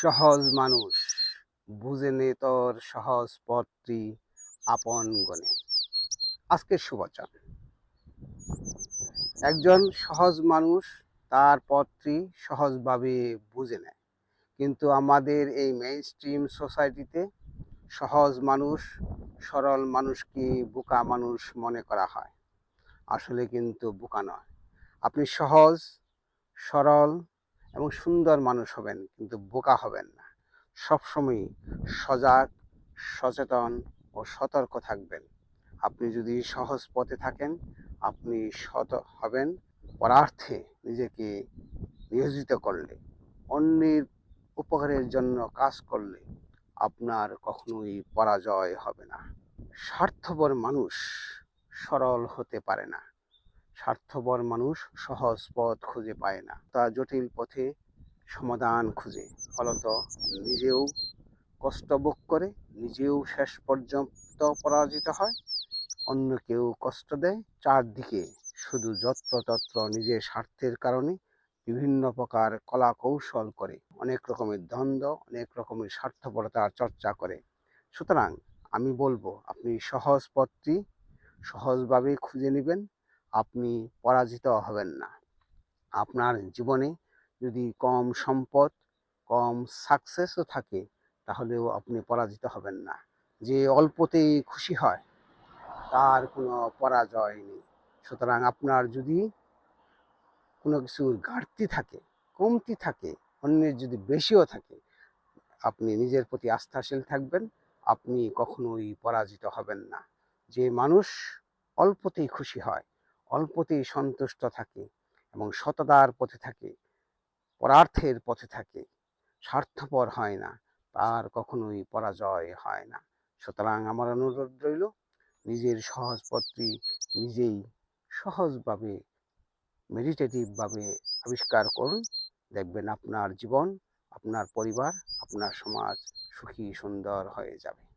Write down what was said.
সহজ মানুষ। বুঝে নে তোর সহজ পথটি আপন গণে আজকের সুবচন। একজন সহজ মানুষ তার পথটি সহজভাবে বুঝে নেয়। কিন্তু আমাদের এই মেইন স্ট্রিম সোসাইটিতে সহজ মানুষ, সরল মানুষকে বোকা মানুষ মনে করা হয়। আসলে কিন্তু বোকা নয়। আপনি সহজ, সরল এবং সুন্দর মানুষ হবেন, কিন্তু বোকা হবেন না। সবসময় সজাগ, সচেতন ও সতর্ক থাকবেন। আপনি যদি সহজ পথে থাকেন, আপনি সত হবেন, পরার্থে নিজেকে নিয়োজিত করলে, অন্যের উপকারের জন্য কাজ করলে আপনার কখনোই পরাজয় হবে না। স্বার্থপর মানুষ সরল হতে পারে না। স্বার্থপর মানুষ সহজ পথ খুঁজে পায় না। তা জটিল পথে সমাধান খুঁজে। ফলত নিজেও কষ্ট ভোগ করে, নিজেও শেষ পর্যন্ত পরাজিত হয়। অন্য কেউ কষ্ট দেয়, চারদিকে শুধু যত্রতত্র নিজের স্বার্থের কারণে বিভিন্ন প্রকার কলা কৌশল করে। অনেক রকমের দ্বন্দ্ব, অনেক রকমের স্বার্থপরতার চর্চা করে। সুতরাং আমি বলব, আপনি সহজ পথটি সহজভাবে খুঁজে নেবেন। আপনি পরাজিত হবেন না। আপনার জীবনে যদি কম সম্পদ, কম সাকসেসও থাকে, তাহলেও আপনি পরাজিত হবেন না। যে অল্পতেই খুশি হয়, তার কোনো পরাজয় নেই। সুতরাং আপনার যদি কোনো কিছুর ঘাটতি থাকে, কমতি থাকে, অন্যের যদি বেশিও থাকে, আপনি নিজের প্রতি আস্থাশীল থাকবেন, আপনি কখনোই পরাজিত হবেন না। যে মানুষ অল্পতেই খুশি হয় অল্পতেই সন্তুষ্ট থাকে এবং সততার পথে থাকে, পরার্থের পথে থাকে। স্বার্থপর হয় না, তার কখনোই পরাজয় হয় না। সুতরাং আমার অনুরোধ রইল, নিজের সহজ পথটি নিজেই সহজভাবে মেডিটেটিভভাবে আবিষ্কার করুন। দেখবেন আপনার জীবন, আপনার পরিবার, আপনার সমাজ সুখী সুন্দর হয়ে যাবে।